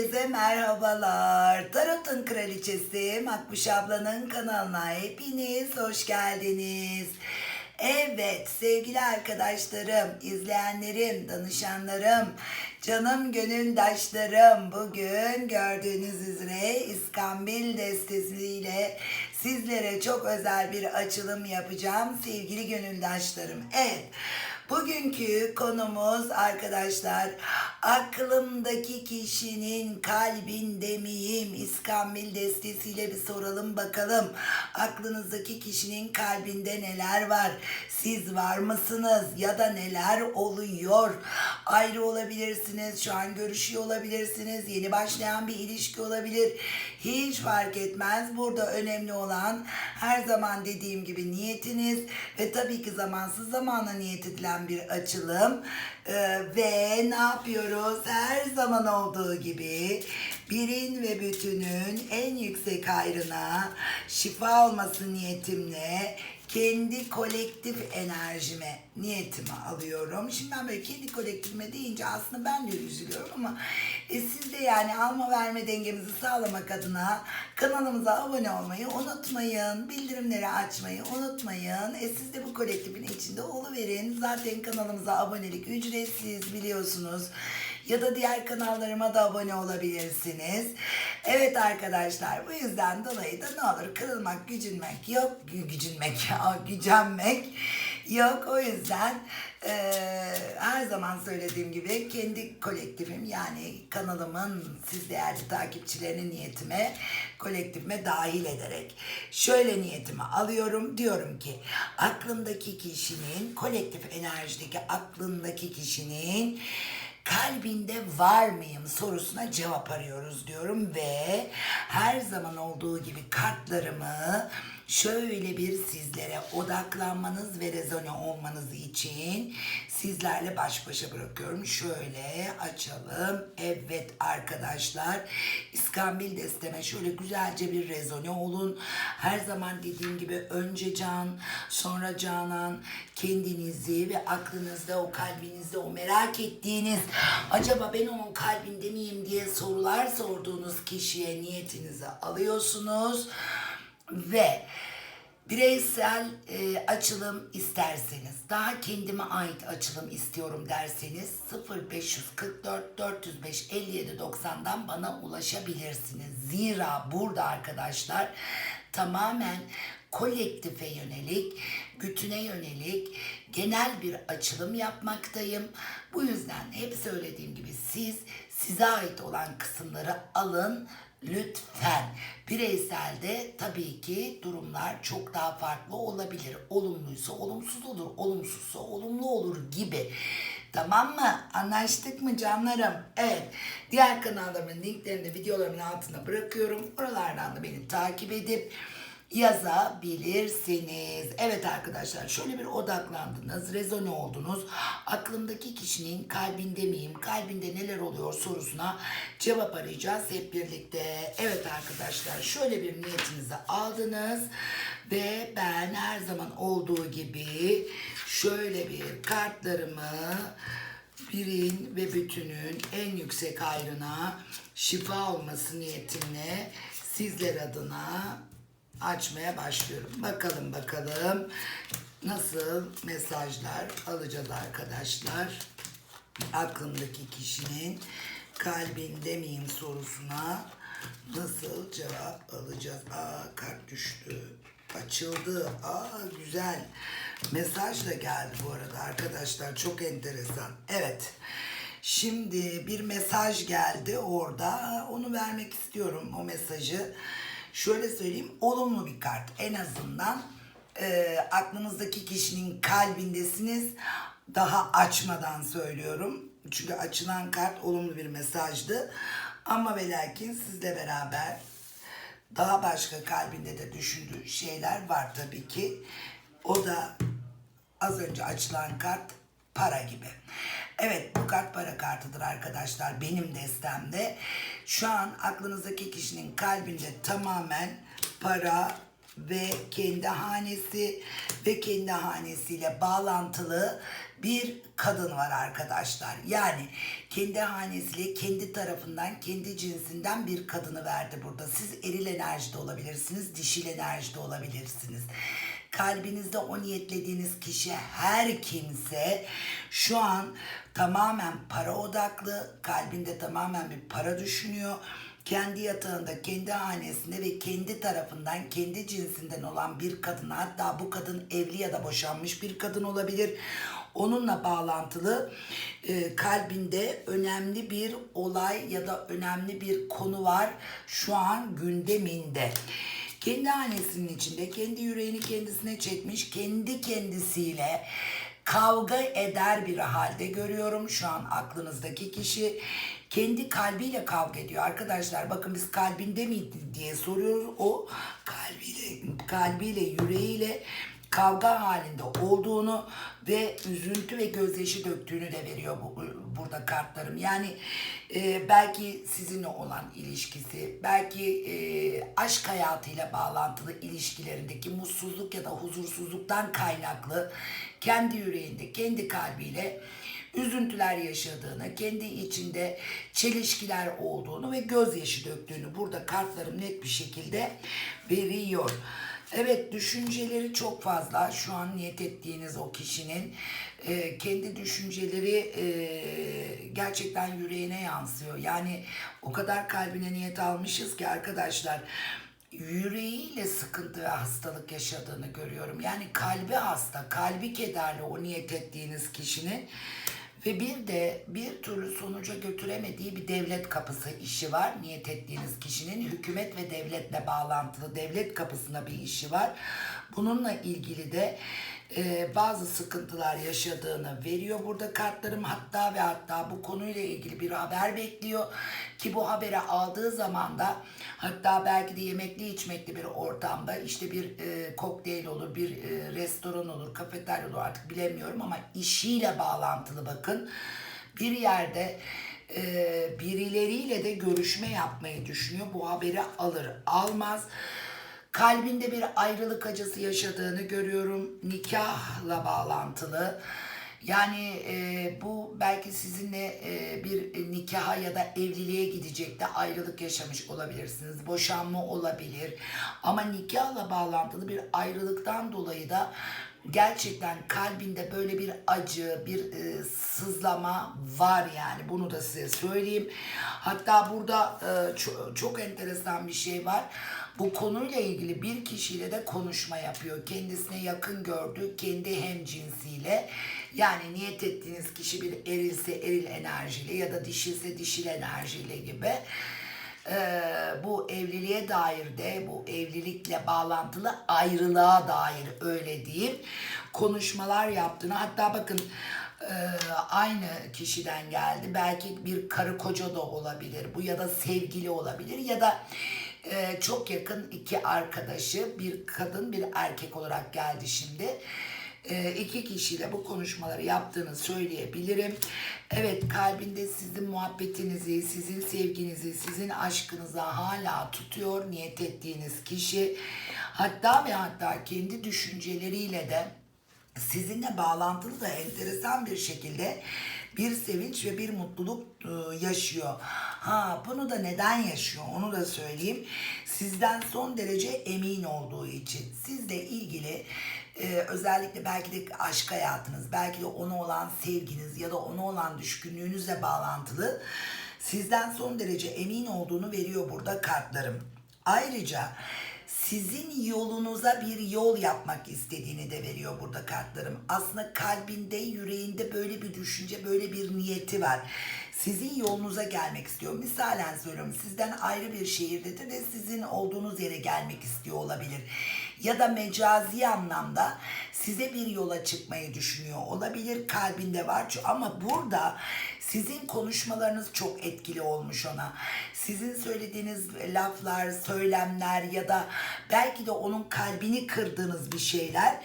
Herkese merhabalar. Tarot'un kraliçesi Makbuş ablanın kanalına hepiniz hoş geldiniz. Evet sevgili arkadaşlarım, izleyenlerim, danışanlarım, canım gönüldaşlarım bugün gördüğünüz üzere İskambil destesiyle sizlere çok özel bir açılım yapacağım sevgili gönüldaşlarım. Evet. Bugünkü konumuz arkadaşlar aklımdaki kişinin kalbinde miyim? İskambil destesiyle bir soralım bakalım. Aklınızdaki kişinin kalbinde neler var? Siz var mısınız? Ya da neler oluyor? Ayrı olabilirsiniz, şu an görüşüyor olabilirsiniz, yeni başlayan bir ilişki olabilir. Hiç fark etmez. Burada önemli olan her zaman dediğim gibi niyetiniz ve tabii ki zamansız zamana niyet edilen bir açılım. Ee, ve ne yapıyoruz? Her zaman olduğu gibi birin ve bütünün en yüksek hayrına şifa olması niyetimle kendi kolektif enerjime, niyetimi alıyorum. Şimdi ben böyle kendi kolektifime deyince aslında ben de üzülüyorum ama e, siz de yani alma verme dengemizi sağlamak adına kanalımıza abone olmayı unutmayın. Bildirimleri açmayı unutmayın. E siz de bu kolektifin içinde oluverin. Zaten kanalımıza abonelik ücretsiz biliyorsunuz ya da diğer kanallarıma da abone olabilirsiniz. Evet arkadaşlar bu yüzden dolayı da ne olur kırılmak, gücünmek yok. Gü- Gücünmek, gücenmek yok. O yüzden eee, her zaman söylediğim gibi kendi kolektifim yani kanalımın siz değerli takipçilerinin niyetime kolektifime dahil ederek şöyle niyetimi alıyorum diyorum ki aklımdaki kişinin kolektif enerjideki aklındaki kişinin kalbinde var mıyım sorusuna cevap arıyoruz diyorum ve her zaman olduğu gibi kartlarımı şöyle bir sizlere odaklanmanız ve rezone olmanız için sizlerle baş başa bırakıyorum. Şöyle açalım. Evet arkadaşlar İskambil desteme şöyle güzelce bir rezone olun. Her zaman dediğim gibi önce can, sonra canan kendinizi ve aklınızda o kalbinizde o merak ettiğiniz acaba ben onun kalbinde miyim diye sorular sorduğunuz kişiye niyetinizi alıyorsunuz ve bireysel e, açılım isterseniz, daha kendime ait açılım istiyorum derseniz 0544 405 57 90'dan bana ulaşabilirsiniz. Zira burada arkadaşlar tamamen kolektife yönelik, bütüne yönelik genel bir açılım yapmaktayım. Bu yüzden hep söylediğim gibi siz size ait olan kısımları alın lütfen. Bireyselde tabii ki durumlar çok daha farklı olabilir. Olumluysa olumsuz olur, olumsuzsa olumlu olur gibi. Tamam mı? Anlaştık mı canlarım? Evet. Diğer kanallarımın linklerini de videolarımın altına bırakıyorum. Oralardan da beni takip edip yazabilirsiniz. Evet arkadaşlar şöyle bir odaklandınız, rezone oldunuz. Aklımdaki kişinin kalbinde miyim, kalbinde neler oluyor sorusuna cevap arayacağız hep birlikte. Evet arkadaşlar şöyle bir niyetinizi aldınız ve ben her zaman olduğu gibi şöyle bir kartlarımı birin ve bütünün en yüksek hayrına şifa olması niyetimle sizler adına açmaya başlıyorum. Bakalım bakalım nasıl mesajlar alacağız arkadaşlar. Aklımdaki kişinin kalbinde miyim sorusuna nasıl cevap alacağız? Aa kart düştü. Açıldı. Aa güzel. Mesaj da geldi bu arada arkadaşlar. Çok enteresan. Evet. Şimdi bir mesaj geldi orada. Onu vermek istiyorum o mesajı. Şöyle söyleyeyim. Olumlu bir kart. En azından e, aklınızdaki kişinin kalbindesiniz. Daha açmadan söylüyorum. Çünkü açılan kart olumlu bir mesajdı. Ama ve lakin sizle beraber daha başka kalbinde de düşündüğü şeyler var tabii ki. O da az önce açılan kart para gibi. Evet bu kart para kartıdır arkadaşlar benim destemde. Şu an aklınızdaki kişinin kalbinde tamamen para ve kendi hanesi ve kendi hanesiyle bağlantılı bir kadın var arkadaşlar. Yani kendi hanesiyle kendi tarafından kendi cinsinden bir kadını verdi burada. Siz eril enerjide olabilirsiniz, dişil enerjide olabilirsiniz. Kalbinizde o niyetlediğiniz kişi her kimse şu an tamamen para odaklı, kalbinde tamamen bir para düşünüyor kendi yatağında, kendi hanesinde ve kendi tarafından, kendi cinsinden olan bir kadın hatta bu kadın evli ya da boşanmış bir kadın olabilir. Onunla bağlantılı e, kalbinde önemli bir olay ya da önemli bir konu var şu an gündeminde. Kendi hanesinin içinde, kendi yüreğini kendisine çekmiş, kendi kendisiyle kavga eder bir halde görüyorum. Şu an aklınızdaki kişi kendi kalbiyle kavga ediyor. Arkadaşlar bakın biz kalbinde miydi diye soruyoruz. O kalbiyle kalbiyle yüreğiyle kavga halinde olduğunu ve üzüntü ve gözyaşı döktüğünü de veriyor bu, burada kartlarım. Yani e, belki sizinle olan ilişkisi, belki e, aşk hayatıyla bağlantılı ilişkilerindeki mutsuzluk ya da huzursuzluktan kaynaklı kendi yüreğinde, kendi kalbiyle üzüntüler yaşadığını, kendi içinde çelişkiler olduğunu ve gözyaşı döktüğünü burada kartlarım net bir şekilde veriyor. Evet düşünceleri çok fazla. Şu an niyet ettiğiniz o kişinin e, kendi düşünceleri e, gerçekten yüreğine yansıyor. Yani o kadar kalbine niyet almışız ki arkadaşlar yüreğiyle sıkıntı ve hastalık yaşadığını görüyorum. Yani kalbi hasta, kalbi kederli o niyet ettiğiniz kişinin ve bir de bir türlü sonuca götüremediği bir devlet kapısı işi var. Niyet ettiğiniz kişinin hükümet ve devletle bağlantılı devlet kapısına bir işi var. Bununla ilgili de e, bazı sıkıntılar yaşadığını veriyor burada kartlarım. Hatta ve hatta bu konuyla ilgili bir haber bekliyor. Ki bu haberi aldığı zaman da hatta belki de yemekli içmekli bir ortamda işte bir e, kokteyl olur, bir e, restoran olur, kafeterya olur artık bilemiyorum ama işiyle bağlantılı bakın. Bir yerde e, birileriyle de görüşme yapmayı düşünüyor. Bu haberi alır, almaz. Kalbinde bir ayrılık acısı yaşadığını görüyorum. Nikahla bağlantılı. Yani e, bu belki sizinle e, bir nikaha ya da evliliğe gidecek de ayrılık yaşamış olabilirsiniz. Boşanma olabilir. Ama nikahla bağlantılı bir ayrılıktan dolayı da gerçekten kalbinde böyle bir acı, bir e, sızlama var yani. Bunu da size söyleyeyim. Hatta burada e, çok, çok enteresan bir şey var. Bu konuyla ilgili bir kişiyle de konuşma yapıyor. Kendisine yakın gördüğü kendi hem cinsiyle. Yani niyet ettiğiniz kişi bir erilse eril enerjiyle ya da dişilse dişil enerjiyle gibi. Ee, bu evliliğe dair de bu evlilikle bağlantılı ayrılığa dair öyle diyeyim konuşmalar yaptığını hatta bakın e, aynı kişiden geldi. Belki bir karı koca da olabilir bu ya da sevgili olabilir ya da e, çok yakın iki arkadaşı bir kadın bir erkek olarak geldi şimdi. e, iki kişiyle bu konuşmaları yaptığını söyleyebilirim. Evet kalbinde sizin muhabbetinizi, sizin sevginizi, sizin aşkınızı hala tutuyor niyet ettiğiniz kişi. Hatta ve hatta kendi düşünceleriyle de sizinle bağlantılı da enteresan bir şekilde bir sevinç ve bir mutluluk e, yaşıyor. Ha bunu da neden yaşıyor onu da söyleyeyim. Sizden son derece emin olduğu için sizle ilgili e, özellikle belki de aşk hayatınız, belki de ona olan sevginiz ya da ona olan düşkünlüğünüzle bağlantılı sizden son derece emin olduğunu veriyor burada kartlarım. Ayrıca sizin yolunuza bir yol yapmak istediğini de veriyor burada kartlarım. Aslında kalbinde, yüreğinde böyle bir düşünce, böyle bir niyeti var. Sizin yolunuza gelmek istiyor. Misalen söylüyorum sizden ayrı bir şehirdedir ve sizin olduğunuz yere gelmek istiyor olabilir. Ya da mecazi anlamda size bir yola çıkmayı düşünüyor olabilir. Kalbinde var ama burada sizin konuşmalarınız çok etkili olmuş ona. Sizin söylediğiniz laflar, söylemler ya da belki de onun kalbini kırdığınız bir şeyler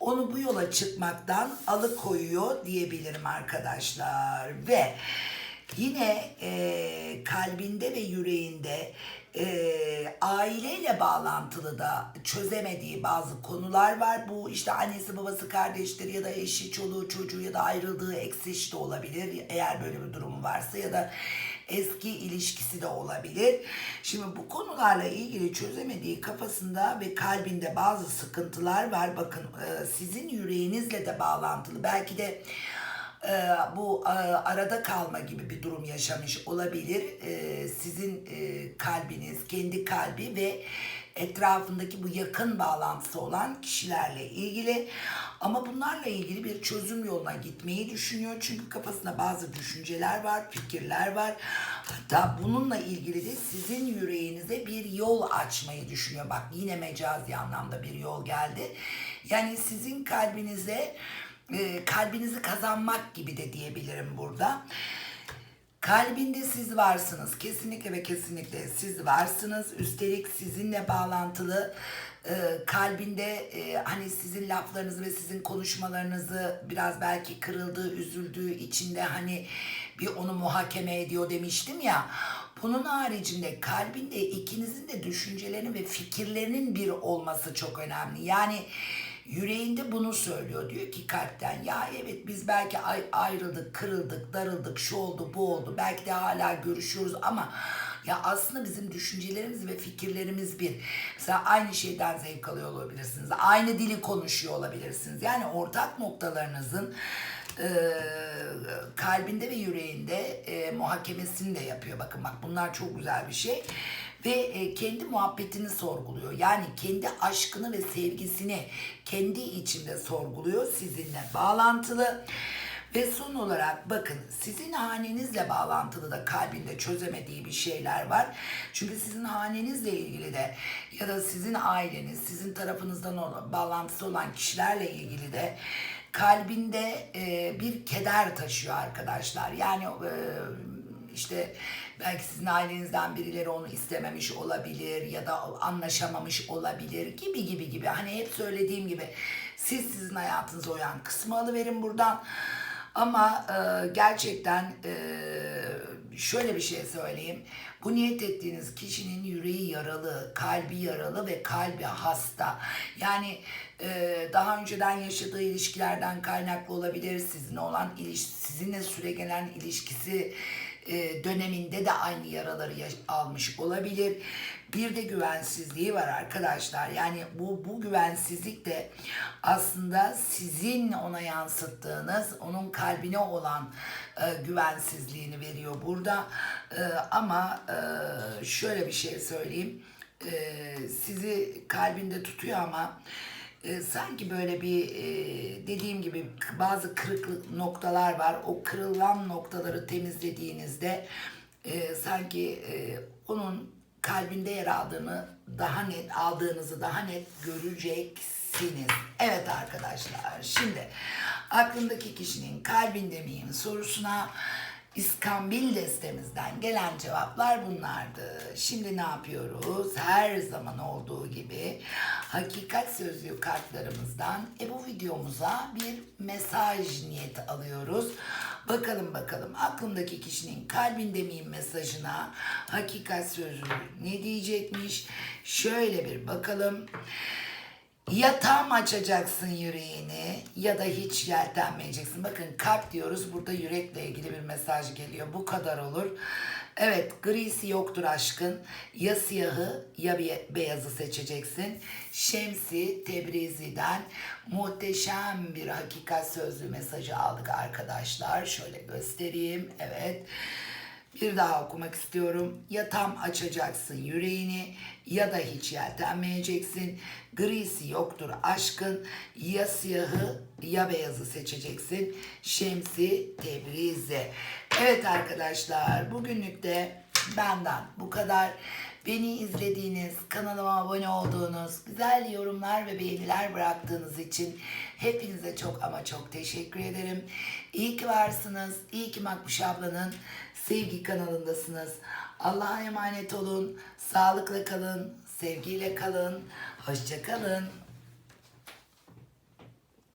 onu bu yola çıkmaktan alıkoyuyor diyebilirim arkadaşlar. Ve Yine e, kalbinde ve yüreğinde e, aileyle bağlantılı da çözemediği bazı konular var. Bu işte annesi babası kardeşleri ya da eşi çoluğu çocuğu ya da ayrıldığı ex de olabilir. Eğer böyle bir durumu varsa ya da eski ilişkisi de olabilir. Şimdi bu konularla ilgili çözemediği kafasında ve kalbinde bazı sıkıntılar var. Bakın e, sizin yüreğinizle de bağlantılı. Belki de e, bu e, arada kalma gibi bir durum yaşamış olabilir. E, sizin e, kalbiniz, kendi kalbi ve etrafındaki bu yakın bağlantısı olan kişilerle ilgili. Ama bunlarla ilgili bir çözüm yoluna gitmeyi düşünüyor. Çünkü kafasında bazı düşünceler var, fikirler var. Hatta bununla ilgili de sizin yüreğinize bir yol açmayı düşünüyor. Bak yine mecazi anlamda bir yol geldi. Yani sizin kalbinize e, kalbinizi kazanmak gibi de diyebilirim burada. Kalbinde siz varsınız. Kesinlikle ve kesinlikle siz varsınız. Üstelik sizinle bağlantılı e, kalbinde e, hani sizin laflarınızı ve sizin konuşmalarınızı biraz belki kırıldığı, üzüldüğü içinde hani bir onu muhakeme ediyor demiştim ya. Bunun haricinde kalbinde ikinizin de düşüncelerinin ve fikirlerinin bir olması çok önemli. Yani yüreğinde bunu söylüyor. Diyor ki kalpten ya evet biz belki ay- ayrıldık, kırıldık, darıldık, şu oldu, bu oldu. Belki de hala görüşüyoruz ama ya aslında bizim düşüncelerimiz ve fikirlerimiz bir. Mesela aynı şeyden zevk alıyor olabilirsiniz. Aynı dili konuşuyor olabilirsiniz. Yani ortak noktalarınızın kalbinde ve yüreğinde muhakemesini de yapıyor. Bakın bak bunlar çok güzel bir şey. Ve e, kendi muhabbetini sorguluyor. Yani kendi aşkını ve sevgisini kendi içinde sorguluyor. Sizinle bağlantılı. Ve son olarak bakın sizin hanenizle bağlantılı da kalbinde çözemediği bir şeyler var. Çünkü sizin hanenizle ilgili de ya da sizin aileniz, sizin tarafınızdan olan, bağlantısı olan kişilerle ilgili de kalbinde e, bir keder taşıyor arkadaşlar. Yani e, işte belki sizin ailenizden birileri onu istememiş olabilir ya da anlaşamamış olabilir gibi gibi gibi. Hani hep söylediğim gibi siz sizin hayatınıza uyan kısmı alıverin buradan. Ama e, gerçekten e, şöyle bir şey söyleyeyim. Bu niyet ettiğiniz kişinin yüreği yaralı, kalbi yaralı ve kalbi hasta. Yani e, daha önceden yaşadığı ilişkilerden kaynaklı olabilir. Sizinle olan iliş sizinle süre gelen ilişkisi e, döneminde de aynı yaraları almış olabilir. Bir de güvensizliği var arkadaşlar. Yani bu bu güvensizlik de aslında sizin ona yansıttığınız, onun kalbine olan e, güvensizliğini veriyor burada. E, ama e, şöyle bir şey söyleyeyim. E, sizi kalbinde tutuyor ama e, sanki böyle bir e, dediğim gibi bazı kırık noktalar var. O kırılan noktaları temizlediğinizde e, sanki e, onun kalbinde yer aldığını daha net aldığınızı daha net göreceksiniz. Evet arkadaşlar şimdi aklındaki kişinin kalbinde miyim sorusuna İskambil destemizden gelen cevaplar bunlardı. Şimdi ne yapıyoruz? Her zaman olduğu gibi hakikat sözlüğü kartlarımızdan e bu videomuza bir mesaj niyeti alıyoruz. Bakalım bakalım aklımdaki kişinin kalbinde miyim mesajına hakikat sözlüğü ne diyecekmiş? Şöyle bir bakalım. Ya tam açacaksın yüreğini ya da hiç yeltenmeyeceksin. Bakın kalp diyoruz burada yürekle ilgili bir mesaj geliyor. Bu kadar olur. Evet grisi yoktur aşkın. Ya siyahı ya be- beyazı seçeceksin. Şemsi Tebrizi'den muhteşem bir hakikat sözlü mesajı aldık arkadaşlar. Şöyle göstereyim. Evet. Bir daha okumak istiyorum. Ya tam açacaksın yüreğini ya da hiç yeltenmeyeceksin. Grisi yoktur aşkın. Ya siyahı ya beyazı seçeceksin. Şemsi Tebrizi. Evet arkadaşlar bugünlük de benden bu kadar. Beni izlediğiniz, kanalıma abone olduğunuz, güzel yorumlar ve beğeniler bıraktığınız için hepinize çok ama çok teşekkür ederim. İyi ki varsınız. İyi ki Makbuş ablanın sevgi kanalındasınız. Allah'a emanet olun. Sağlıkla kalın. Sevgiyle kalın. Hoşça kalın.